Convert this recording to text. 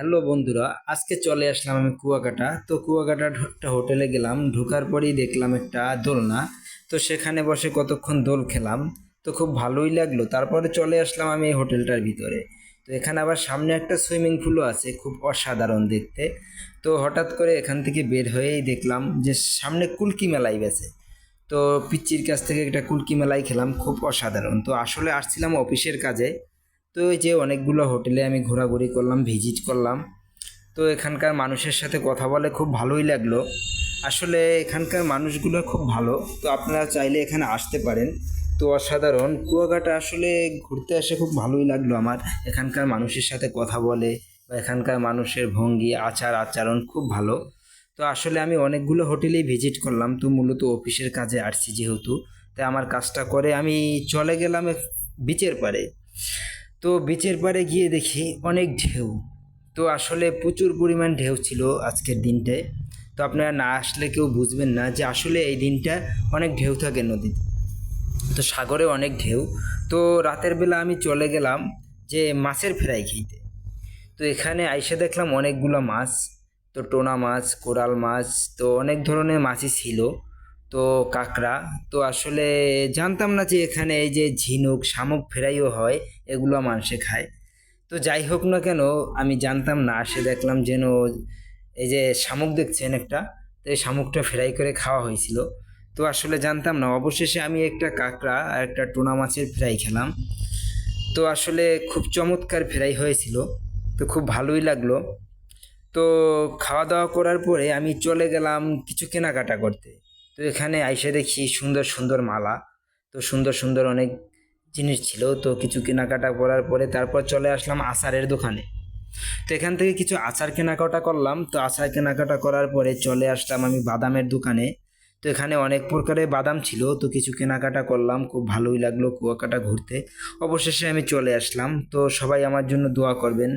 Hello বন্ধুরা, আজকে চলে আসলাম আমি কুয়াকাটা। তো কুয়াকাটা একটা হোটেলে গেলাম, ঢোকার পরেই দেখলাম একটা দোলনা। তো সেখানে বসে কতক্ষণ দোল খেলাম, তো খুব ভালোই লাগল। তারপরে চলে আসলাম আমি এই হোটেলটার ভিতরে। তো এখানে আবার সামনে একটা সুইমিং পুলও আছে, খুব অসাধারণ দেখতে। তো হঠাৎ করে এখান থেকে বের হয়েই দেখলাম যে সামনে কুলকি মেলাই বেছে তো পিচ্চির কাছ থেকে একটা কুলকি মেলাই খেলাম, খুব অসাধারণ। তো আসলে আসছিলাম অফিসের কাজে তো এই যে অনেকগুলো হোটেলে আমি ঘোরাঘুরি করলাম, ভিজিট করলাম। তো এখানকার মানুষের সাথে কথা বলে খুব ভালোই লাগল। আসলে এখানকার মানুষগুলো খুব ভালো, তো আপনারা চাইলে এখানে আসতে পারেন। তো অসাধারণ, কুয়াকাটা আসলে ঘুরতে এসে খুব ভালোই লাগল আমার। এখানকার মানুষের সাথে কথা বলে বা এখানকার মানুষের ভঙ্গি, আচার, আচরণ খুব ভালো। তো আসলে আমি অনেকগুলো হোটেলেই ভিজিট করলাম, তো মূলত অফিসের কাজে আসছি যেহেতু। তাই আমার কাজটা করে আমি চলে গেলাম বিচের পাড়ে। তো বিচের পাড়ে গিয়ে দেখি অনেক ঢেউ। তো আসলে প্রচুর পরিমাণ ঢেউ ছিল আজকের দিনটায়। তো আপনারা না আসলে কেউ বুঝবেন না যে আসলে এই দিনটা অনেক ঢেউ থাকে নদীতে। তো সাগরে অনেক ঢেউ। তো রাতের বেলা আমি চলে গেলাম যে মাছের ফ্রাই খেতে। তো এখানে আইসে দেখলাম অনেকগুলো মাছ। তো টোনা মাছ, কোরাল মাছ, তো অনেক ধরনের মাছই ছিল। তো কাঁকড়া, তো আসলে জানতাম না যে এখানে এই যে ঝিনুক, শামুক ফ্রাইও হয়, এগুলো মানুষে খায়। তো যাই হোক না কেন, আমি জানতাম না, আসে দেখলাম যেন এই যে শামুক দেখছেন একটা, তো এই শামুকটা ফ্রাই করে খাওয়া হয়েছিল। তো আসলে জানতাম না, অবশেষে আমি একটা কাঁকড়া আর একটা টোনা মাছের ফ্রাই খেলাম। তো আসলে খুব চমৎকার ফ্রাই হয়েছিল, তো খুব ভালোই লাগল। তো খাওয়া দাওয়া করার পরে আমি চলে গেলাম কিছু কেনাকাটা করতে। তো এখানে আইসে দেখি সুন্দর সুন্দর মালা। তো সুন্দর সুন্দর অনেক জিনিস ছিল। তো কিছু কেনাকাটা করার পরে তারপর চলে আসলাম আচারের দোকানে। তো এখান থেকে কিছু আচার কেনাকাটা করলাম। তো আচার কেনাকাটা করার পরে চলে আসলাম আমি বাদামের দোকানে। তো এখানে অনেক প্রকারের বাদাম ছিল। তো কিছু কেনাকাটা করলাম। খুব ভালোই লাগল কুয়াকাটা ঘুরতে। অবশেষে আমি চলে আসলাম। তো সবাই আমার জন্য দোয়া করবেন।